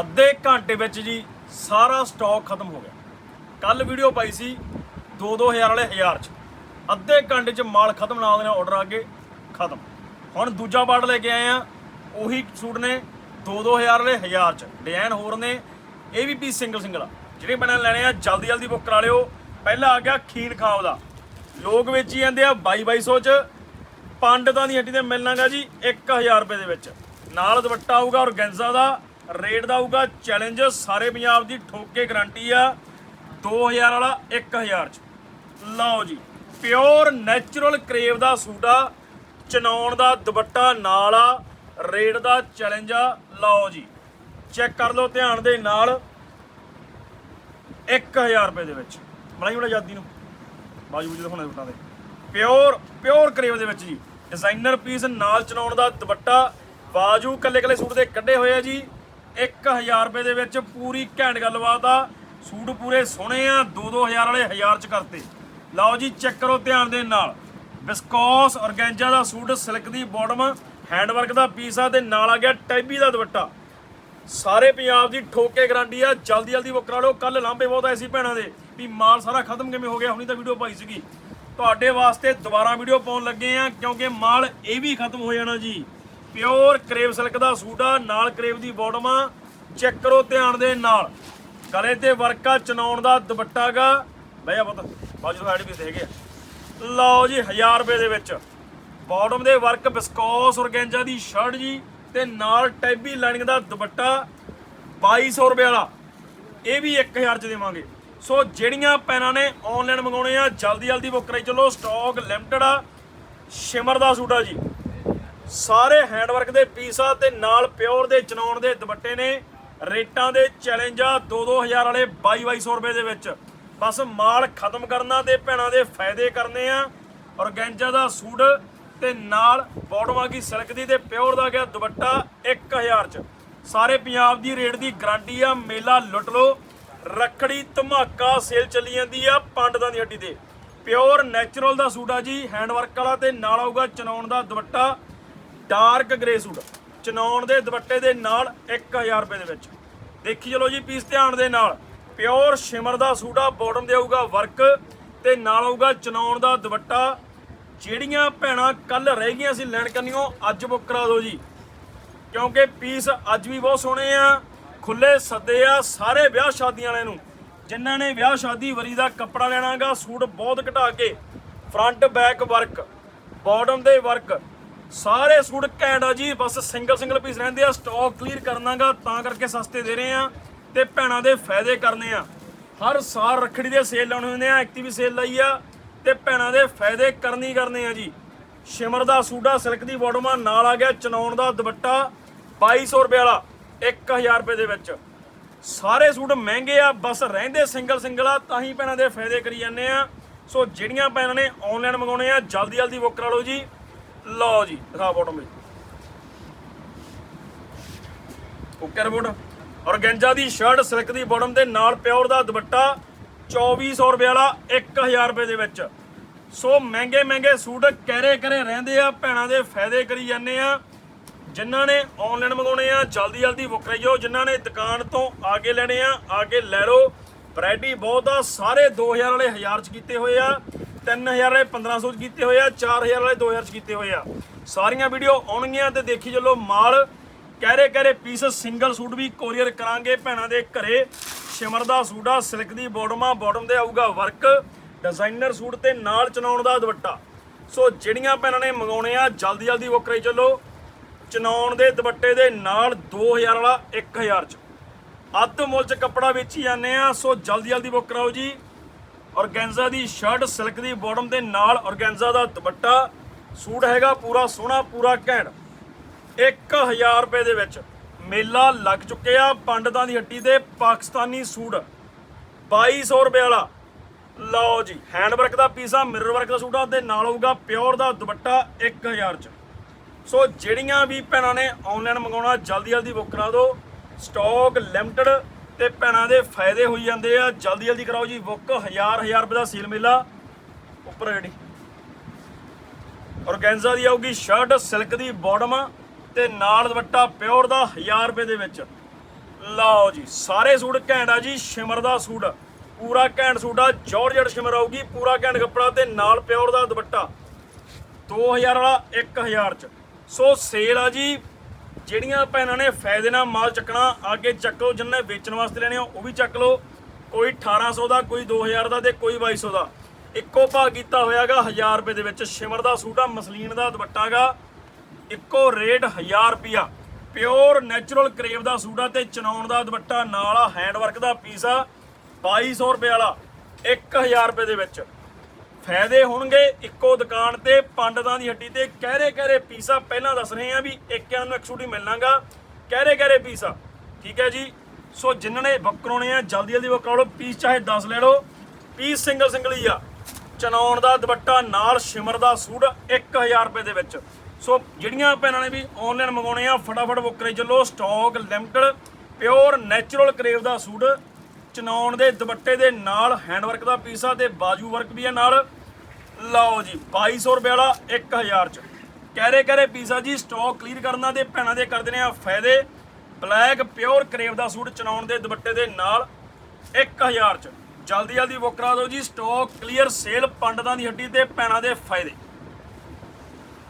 ਅੱਧੇ ਘੰਟੇ ਵਿੱਚ ਜੀ ਸਾਰਾ ਸਟਾਕ ਖਤਮ ਹੋ ਗਿਆ। ਕੱਲ ਵੀਡੀਓ ਪਾਈ ਸੀ 2-2000 ਵਾਲੇ 1000 ਚ। ਅੱਧੇ ਘੰਟੇ ਚ ਮਾਲ ਖਤਮ ਨਾਲ ਦੇ ਨਾਲ ਆਰਡਰ ਆ ਗਏ, ਖਤਮ। ਹੁਣ ਦੂਜਾ ਬਾਰਡ ਲੈ ਕੇ ਆਏ ਆ, ਉਹੀ ਸੂਟ ਨੇ 2-2000 ਵਾਲੇ 1000 ਚ। ਡਿਜ਼ਾਈਨ ਹੋਰ ਨੇ, ਇਹ ਵੀ ਪੀਸ ਸਿੰਗਲ ਸਿੰਗਲ ਆ। ਜਿਹੜੇ ਬਣਾ ਲੈਣੇ ਆ, ਜਲਦੀ ਜਲਦੀ ਬੁੱਕ ਕਰਾ ਲਿਓ। ਪਹਿਲਾ ਆ ਗਿਆ ਖੀਰ ਖਾਬ ਦਾ। ਲੋਕ ਵੇਚੀ ਜਾਂਦੇ ਆ 2200 ਚ। ਪੰਡਤਾਂ ਦੀ ਹੱਟੀ ਤੇ ਮਿਲਣਾਗਾ ਜੀ 1000 ਰੁਪਏ ਦੇ ਵਿੱਚ। ਨਾਲ ਦੁਪੱਟਾ ਆਊਗਾ ਔਰਗੈਂਜ਼ਾ ਦਾ। ਰੇਟ ਦਾ ਹੋਊਗਾ ਚੈਲੰਜ, ਸਾਰੇ ਪੰਜਾਬ ਦੀ ਠੋਕੇ ਕੇ ਗਾਰੰਟੀ ਆ 2000 ਵਾਲਾ 1000 ਚ। ਲਓ ਜੀ, ਪਿਓਰ ਨੈਚੁਰਲ ਕਰੇਵ ਦਾ ਸੂਟ ਆ ਚਨੌਣ ਦਾ ਦੁਪੱਟਾ ਨਾਲ ਆ ਰੇਟ ਦਾ ਚੈਲੰਜ ਆ, ਲਓ ਜੀ, ਚੈੱਕ ਕਰ ਲਓ ਧਿਆਨ ਦੇ ਨਾਲ 1000 ਰੁਪਏ ਦੇ ਵਿੱਚ। ਬਣਾਈ ਬੜਾ ਆਜ਼ਾਦੀ ਨੂੰ, ਬਾਜੂ ਜੀ ਦਿਖਾਉਣੇ ਸੂਟਾਂ ਦੇ। ਪਿਓਰ ਪਿਓਰ ਕਰੇਵ ਦੇ ਵਿੱਚ ਜੀ, ਡਿਜ਼ਾਈਨਰ ਪੀਸ ਨਾਲ ਚਨਾਉਣ ਦਾ ਦੁਪੱਟਾ, ਬਾਜੂ ਕੱਲੇ ਕੱਲੇ ਸੂਟ ਦੇ ਕੱਢੇ ਹੋਏ ਆ ਜੀ। 1000 ਰੁਪਏ ਦੇ ਵਿੱਚ ਪੂਰੀ ਘੈਂਟ ਗੱਲਬਾਤ ਆ। ਸੂਟ ਪੂਰੇ ਸੋਹਣੇ ਆ 2-2000 ਵਾਲੇ 1000 ਚ ਕਰਤੇ। ਲਓ ਜੀ ਚੈੱਕ ਕਰੋ ਧਿਆਨ ਦੇ ਨਾਲ। ਵਿਸਕੋਸ ਔਰਗੈਂਜਾ ਦਾ ਸੂਟ ਸਿਲਕ ਦੀ ਬਾਟਮ ਹੈਂਡਵਰਕ ਦਾ ਪੀਸ ਆ ਤੇ ਨਾਲ ਆ ਗਿਆ ਟੈਬੀ ਦਾ ਦੁਪੱਟਾ। ਸਾਰੇ ਪੰਜਾਬ ਦੀ ਠੋਕੇ ਗਰੰਟੀ ਆ, ਜਲਦੀ ਜਲਦੀ ਬੁੱਕ ਕਰਾ ਲਓ। ਕੱਲ ਲਾਂਬੇ ਬਹੁਤ ਆਏ ਸੀ ਭੈਣਾਂ ਦੇ ਵੀ ਮਾਲ ਸਾਰਾ ਖਤਮ ਕਿਵੇਂ ਹੋ ਗਿਆ, ਹੁਣੀ ਤਾਂ ਵੀਡੀਓ ਪਾਈ ਸੀਗੀ। ਤੁਹਾਡੇ ਵਾਸਤੇ ਦੁਬਾਰਾ ਵੀਡੀਓ ਪਾਉਣ ਲੱਗੇ ਆ ਕਿਉਂਕਿ ਮਾਲ ਇਹ ਵੀ ਖਤਮ ਹੋ ਜਾਣਾ ਜੀ। ਪਿਓਰ ਕਰੇਵ ਸਿਲਕ ਦਾ ਸੂਟ ਆ, ਨਾਲ ਕਰੇਵ ਦੀ ਬਾਟਮ ਆ। ਚੈੱਕ ਕਰੋ ਧਿਆਨ ਦੇ ਨਾਲ। ਗਲੇ ਤੇ ਵਰਕ ਆ ਚਨਾਉਣ ਦਾ ਦੁਪੱਟਾ ਗਾ। ਬਈ ਆ ਪੁੱਤ ਬਾਜੂ ਸਾਈਡ ਵੀ ਹੈਗੇ ਆ। ਲਓ ਜੀ 1000 ਰੁਪਏ ਦੇ ਵਿੱਚ। ਬਾਟਮ ਦੇ ਵਰਕ ਬਿਸਕੋਸ ਔਰਗੈਂਜਾ ਦੀ ਸ਼ਰਟ ਜੀ, ਤੇ ਨਾਲ ਟੈਬੀ ਲਾਈਨਿੰਗ ਦਾ ਦੁਪੱਟਾ 2200 ਰੁਪਏ ਵਾਲਾ। ਇਹ ਵੀ 1000 ਚ ਦੇਵਾਂਗੇ। ਸੋ ਜਿਹੜੀਆਂ ਪੈਨਾਂ ਨੇ ਆਨਲਾਈਨ ਮੰਗਾਉਣੇ ਆ ਜਲਦੀ ਜਲਦੀ ਬੁੱਕ ਕਰਾਈ ਚਲੋ। ਸਟਾਕ ਲਿਮਟਿਡ ਆ। ਸ਼ਿਮਰ ਦਾ ਸੂਟ ਆ ਜੀ। ਸਾਰੇ ਹੈਂਡਵਰਕ ਦੇ ਪੀਸ ਆ ਤੇ ਨਾਲ ਪਿਓਰ ਦੇ ਚਨਾਉਣ ਦੇ ਦੁਪੱਟੇ ਨੇ। ਰੇਟਾਂ ਦੇ ਚੈਲੰਜ ਆ 2-2000 ਵਾਲੇ 2200 ਰੁਪਏ ਦੇ ਵਿੱਚ। ਬਸ ਮਾਲ ਖਤਮ ਕਰਨਾ ਤੇ ਭੈਣਾਂ ਦੇ ਫਾਇਦੇ ਕਰਨੇ ਆ। ਔਰਗੈਂਜਾ ਦਾ ਸੂਟ ਤੇ ਨਾਲ ਬਾਟਮ ਆ ਗਈ ਸਿਲਕ ਦੀ ਤੇ ਪਿਓਰ ਦਾ ਗਿਆ ਦੁਪੱਟਾ 1000 ਚ। ਸਾਰੇ ਪੰਜਾਬ ਦੀ ਰੇਟ ਦੀ ਗਾਰੰਟੀ ਆ, ਮੇਲਾ ਲੁੱਟ ਲਓ। ਰੱਖੜੀ ਧਮਾਕਾ ਸੇਲ ਚੱਲੀ ਜਾਂਦੀ ਆ ਪੰਡਤਾਂ ਦੀ ਹੱਡੀ ਤੇ। ਪਿਓਰ ਨੈਚੁਰਲ ਦਾ ਸੂਟ ਆ ਜੀ, ਹੈਂਡਵਰਕ ਵਾਲਾ ਤੇ ਨਾਲ ਆਊਗਾ ਚਨਾਉਣ ਦਾ ਦੁਪੱਟਾ। ਡਾਰਕ ਗ੍ਰੇ ਸੂਟ ਚਨਾਉਣ ਦੇ ਦੁਪੱਟੇ ਦੇ ਨਾਲ 1000 ਰੁਪਏ ਦੇ ਵਿੱਚ। ਦੇਖੀ ਚਲੋ ਜੀ, ਪੀਸ ਧਿਆਨ ਦੇ ਨਾਲ। ਪਿਓਰ ਸ਼ਿਮਰ ਦਾ ਸੂਟ ਆ ਬਾਟਮ ਦੇ ਆਊਗਾ ਵਰਕ ਤੇ ਨਾਲ ਆਊਗਾ ਚਨਾਉਣ ਦਾ ਦੁਪੱਟਾ। ਜਿਹੜੀਆਂ ਭੈਣਾਂ ਕੱਲ ਰਹਿ ਗਈਆਂ ਸੀ ਲੈਣ ਕਰਨੀਓ ਅੱਜ ਬੁੱਕ ਕਰਾ ਦਿਓ ਜੀ। ਕਿਉਂਕਿ ਪੀਸ ਅੱਜ ਵੀ ਬਹੁਤ ਸੋਹਣੇ ਆ ਖੁੱਲੇ ਸੱਦੇ ਆ, ਸਾਰੇ ਵਿਆਹ ਸ਼ਾਦੀਆਂ ਵਾਲਿਆਂ ਨੂੰ। ਜਿਨ੍ਹਾਂ ਨੇ ਵਿਆਹ ਸ਼ਾਦੀ ਵਰੀ ਦਾ ਕੱਪੜਾ ਲੈਣਾਗਾ, ਸੂਟ ਬਹੁਤ ਘਟਾ ਕੇ। ਫਰੰਟ ਬੈਕ ਵਰਕ ਬਾਟਮ ਦੇ ਵਰਕ ਸਾਰੇ ਸੂਟ ਘੈਂਟ ਆ ਜੀ, ਬਸ ਸਿੰਗਲ ਸਿੰਗਲ ਪੀਸ ਰਹਿੰਦੇ ਆ ਸਟਾਕ ਕਲੀਅਰ ਕਰਨਾਗਾ, ਤਾਂ ਕਰਕੇ ਸਸਤੇ ਦੇ ਰਹੇ ਆ ਤੇ ਭੈਣਾਂ ਦੇ ਫਾਇਦੇ ਕਰਨੇ ਆ। ਹਰ ਸਾਲ ਰੱਖੜੀ ਦੇ ਸੇਲ ਲਾਉਣੇ ਹੁੰਦੇ ਆ ਐਕਟਿਵ ਸੇਲ ਲਈ ਆ ਤੇ ਭੈਣਾਂ ਦੇ ਫਾਇਦੇ ਕਰਨੀ ਕਰਨੇ ਆ ਜੀ। ਸ਼ਿਮਰ ਦਾ ਸੂਡਾ ਸਿਲਕ ਦੀ ਬਾਟਮ ਨਾਲ ਆ ਗਿਆ ਚਨਾਉਣ ਦਾ ਦੁਪੱਟਾ 2200 ਰੁਪਏ ਵਾਲਾ 1000 ਰੁਪਏ ਦੇ ਵਿੱਚ। ਸਾਰੇ ਸੂਟ ਮਹਿੰਗੇ ਆ, ਬਸ ਰਹਿੰਦੇ ਸਿੰਗਲ ਸਿੰਗਲ ਆ, ਤਾਂ ਹੀ ਭੈਣਾਂ ਦੇ ਫਾਇਦੇ ਕਰੀ ਜਾਂਦੇ ਆ। ਸੋ ਜਿਹੜੀਆਂ ਭੈਣਾਂ ਨੇ ਆਨਲਾਈਨ ਮੰਗਾਉਣੇ ਆ, ਜਲਦੀ ਜਲਦੀ ਬੁੱਕ ਕਰਾ ਲਓ ਜੀ। ਲਓ ਜੀ ਦਿਖਾ ਬਾਟਮ ਵਿੱਚ। ਓਕੇ ਰਿਪੋਰਟ ਔਰਗੈਂਜਾ ਦੀ ਸ਼ਰਟ ਸਿਲਕ ਦੀ ਬਾਟਮ ਦੇ ਨਾਲ ਪਿਓਰ ਦਾ ਦੁਪੱਟਾ 2400 ਰੁਪਏ ਵਾਲਾ 1000 ਰੁਪਏ ਦੇ ਵਿੱਚ। ਸੋ ਮਹਿੰਗੇ ਮਹਿੰਗੇ ਸੂਟ ਕਹਿਰੇ ਕਰੇ ਰਹਿੰਦੇ ਆ, ਭੈਣਾਂ ਦੇ ਫਾਇਦੇ ਕਰੀ ਜਾਂਦੇ ਆ। ਜਿਨ੍ਹਾਂ ਨੇ ਆਨਲਾਈਨ ਮੰਗਾਉਣੇ ਆ, ਜਲਦੀ ਜਲਦੀ ਬੁੱਕ ਕਰਾਈਓ। ਜਿਨ੍ਹਾਂ ਨੇ ਦੁਕਾਨ ਤੋਂ ਆ ਕੇ ਲੈਣੇ ਆ ਆ ਕੇ ਲੈ ਲਓ। ਵੈਰਾਈਟੀ ਬਹੁਤ ਆ, ਸਾਰੇ 2000 ਵਾਲੇ 1000 ਚ ਕੀਤੇ ਹੋਏ ਆ। 3000 ਵਾਲੇ 1500 ਚ ਕੀਤੇ ਹੋਏ ਆ 4000 ਵਾਲੇ 2000 ਚ ਕੀਤੇ ਹੋਏ ਆ। ਸਾਰੀਆਂ ਵੀਡੀਓ ਆਉਣਗੀਆਂ ਤੇ ਦੇਖੀ ਚੱਲੋ ਮਾਲ। ਕਹਿਰੇ ਕਹਿਰੇ ਪੀਸ ਸਿੰਗਲ ਸੂਟ ਵੀ ਕੋਰੀਅਰ ਕਰਾਂਗੇ ਭੈਣਾਂ ਦੇ ਘਰੇ। ਸ਼ਿਮਰ ਦਾ ਸੂਟ ਆ ਸਿਲਕ ਦੀ ਬਾਟਮ ਆ ਬਾਟਮ ਦੇ ਆਊਗਾ ਵਰਕ ਡਿਜ਼ਾਈਨਰ ਸੂਟ ਤੇ ਨਾਲ ਚਨਾਉਣ ਦਾ ਦੁਪੱਟਾ। ਸੋ ਜਿਹੜੀਆਂ ਭੈਣਾਂ ਨੇ ਮੰਗਾਉਣੇ ਆ, ਜਲਦੀ ਜਲਦੀ ਬੁੱਕ ਕਰਾਈ ਚੱਲੋ। ਚਨਾਉਣ ਦੇ ਦੁਪੱਟੇ ਦੇ ਨਾਲ 2000 ਵਾਲਾ 1000 ਚ। ਅੱਧ ਮੁੱਲ ਚ ਕੱਪੜਾ ਵੇਚੀ ਜਾਂਦੇ ਆ, ਸੋ ਜਲਦੀ ਜਲਦੀ ਬੁੱਕ ਕਰਾਓ ਜੀ। ਔਰਗੈਂਜ਼ਾ ਦੀ ਸ਼ਰਟ ਸਿਲਕ ਦੀ ਬਾਟਮ ਦੇ ਨਾਲ ਔਰਗੈਂਜ਼ਾ ਦਾ ਦੁਪੱਟਾ, ਸੂਟ ਹੈਗਾ ਪੂਰਾ ਸੋਹਣਾ, ਪੂਰਾ ਘੈਂਟ। 1000 ਰੁਪਏ ਦੇ ਵਿੱਚ ਮੇਲਾ ਲੱਗ ਚੁੱਕਿਆ ਪੰਡਤਾਂ ਦੀ ਹੱਟੀ ਦੇ ਪਾਕਿਸਤਾਨੀ ਸੂਟ। 2200 ਰੁਪਏ ਵਾਲਾ। ਲਓ ਜੀ ਹੈਂਡ ਵਰਕ ਦਾ ਪੀਸਾ ਮਿਰਰ ਵਰਕ ਦਾ ਸੂਟ ਆ ਤੇ ਨਾਲ ਹੋਊਗਾ ਪਿਓਰ ਦਾ ਦੁਪੱਟਾ 1000 ਚ। ਸੋ ਜਿਹੜੀਆਂ ਵੀ ਭੈਣਾਂ ਨੇ ਆਨਲਾਈਨ ਮੰਗਾਉਣਾ ਜਲਦੀ ਜਲਦੀ ਬੁੱਕ ਕਰਾ ਦਿਓ। ਸਟਾਕ ਲਿਮਟਿਡ ਤੇ ਭੈਣਾਂ ਦੇ ਫਾਇਦੇ ਹੋਈ ਜਾਂਦੇ ਆ। ਜਲਦੀ ਜਲਦੀ ਕਰਾਓ ਜੀ ਬੁੱਕ। 1000 1000 ਰੁਪਏ ਦਾ ਸੀਲ ਮੇਲਾ। ਉੱਪਰ ਜਿਹੜੀ ਔਰਗੈਂਜ਼ਾ ਦੀ ਆਊਗੀ ਸ਼ਰਟ, ਸਿਲਕ ਦੀ ਬਾਟਮ ਤੇ ਨਾਲ ਦੁਪੱਟਾ ਪਿਓਰ ਦਾ 1000 ਰੁਪਏ ਦੇ ਵਿੱਚ। ਲਓ ਜੀ, ਸਾਰੇ ਸੂਟ ਘੈਂਟ ਆ ਜੀ, ਸ਼ਿਮਰ ਦਾ ਸੂਟ। ਪੂਰਾ ਘੈਂਟ ਸੂਟ ਆ ਜਾਰਜਟ ਸ਼ਿਮਰ ਆਊਗੀ, ਪੂਰਾ ਘੈਂਟ ਕੱਪੜਾ ਤੇ ਨਾਲ ਪਿਓਰ ਦਾ ਦੁਪੱਟਾ। 2000 ਵਾਲਾ 1000 ਚ। ਸੋ ਸੇਲ ਆ ਜੀ ਜਿਹੜੀਆਂ ਭੈਣਾਂ ਨੇ ਫਾਇਦੇ ਨਾਲ ਮਾਲ ਚੱਕਣਾ, ਅੱਗੇ ਚੱਕ ਲਓ, ਜਿੰਨੇ ਵੇਚਣ ਵਾਸਤੇ ਲੈਣੇ ਆ, ਉਹ ਵੀ ਚੱਕ ਲਓ। ਕੋਈ 1800 ਦਾ, ਕੋਈ 2000 ਦਾ ਤੇ ਕੋਈ 2200 ਦਾ। ਇੱਕੋ ਭਾਅ ਕੀਤਾ ਹੋਇਆਗਾ 1000 ਰੁਪਏ ਦੇ ਵਿੱਚ। ਸ਼ਿਮਰ ਦਾ ਸੂਟ ਆ, ਮਸਲੀਨ ਦਾ ਦੁਪੱਟਾਗਾ। ਇੱਕੋ ਰੇਟ 1000 ਰੁਪਿਆ ਪਿਓਰ, ਨੈਚੁਰਲ ਕਰੇਵ ਦਾ ਸੂਟ ਆ ਤੇ ਚਨਾਉਣ ਦਾ ਦੁਪੱਟਾ ਨਾਲ ਆ ਹੈਂਡ ਵਰਕ ਦਾ ਪੀਸ ਆ 2200 ਰੁਪਏ ਵਾਲਾ। 1000 ਰੁਪਏ ਦੇ ਵਿੱਚ। ਫਾਇਦੇ ਹੋਣਗੇ ਇੱਕੋ ਦੁਕਾਨ ਤੇ, ਪੰਡਤਾਂ ਦੀ ਹੱਡੀ ਤੇ। ਕਹਿਰੇ ਕਹਿਰੇ ਪੀਸਾ ਪਹਿਲਾਂ ਦੱਸ ਰਹੇ ਆ ਵੀ ਇੱਕ ਨੂੰ ਇੱਕ ਸੂਟ ਹੀ ਮਿਲਣਾਗਾ। ਕਹਿਰੇ ਕਹਿਰੇ ਪੀਸਾ। ਠੀਕ ਹੈ ਜੀ? ਸੋ ਜਿਨ੍ਹਾਂ ਨੇ ਬੁੱਕ ਆ, ਜਲਦੀ ਜਲਦੀ ਬੁੱਕ ਲਓ। ਪੀਸ ਚਾਹੇ 10 ਲੈ ਲਓ। ਪੀਸ ਸਿੰਗਲ ਸਿੰਗਲ ਹੀ ਆ। ਚਨਾਉਣ ਦਾ ਦੁਪੱਟਾ, ਨਾਲ ਸ਼ਿਮਰ ਦਾ ਸੂਟ 1000 ਰੁਪਏ ਦੇ ਵਿੱਚ। ਸੋ ਜਿਹੜੀਆਂ ਭੈਣਾਂ ਨੇ ਵੀ ਆਨਲਾਈਨ ਮੰਗਾਉਣੇ ਆ, ਫਟਾਫਟ ਬੁੱਕ ਚੱਲੋ। Stock limited pure natural crepe ਦਾ ਸੂਟ। ਚਨਾਉਣ ਦੇ ਦੁਪੱਟੇ ਦੇ ਨਾਲ ਹੈਂਡ ਵਰਕ ਦਾ ਪੀਸ ਆ ਤੇ ਬਾਜੂ ਵਰਕ ਵੀ ਆ ਨਾਲ। ਲਓ ਜੀ 2200 ਰੁਪਏ ਵਾਲਾ 1000 ਚ। ਕਹਿਰੇ ਕਹਿਰੇ ਪੀਸ ਆ ਜੀ ਸਟਾਕ ਕਲੀਅਰ ਕਰਨਾ ਤੇ ਭੈਣਾਂ ਦੇ ਕਰ ਨੇ ਆ ਫਾਇਦੇ। ਬਲੈਕ ਪਿਓਰ ਕਰੇਵ ਦਾ ਸੂਟ ਚਨਾਉਣ ਦੇ ਦੁਪੱਟੇ ਦੇ ਨਾਲ 1000 ਚ। ਜਲਦੀ ਜਲਦੀ ਬੁੱਕ ਕਰਾ ਦਿਓ ਜੀ ਸਟਾਕ ਕਲੀਅਰ ਸੇਲ ਪੰਡਤਾਂ ਦੀ ਹੱਡੀ ਤੇ ਭੈਣਾਂ ਦੇ ਫਾਇਦੇ।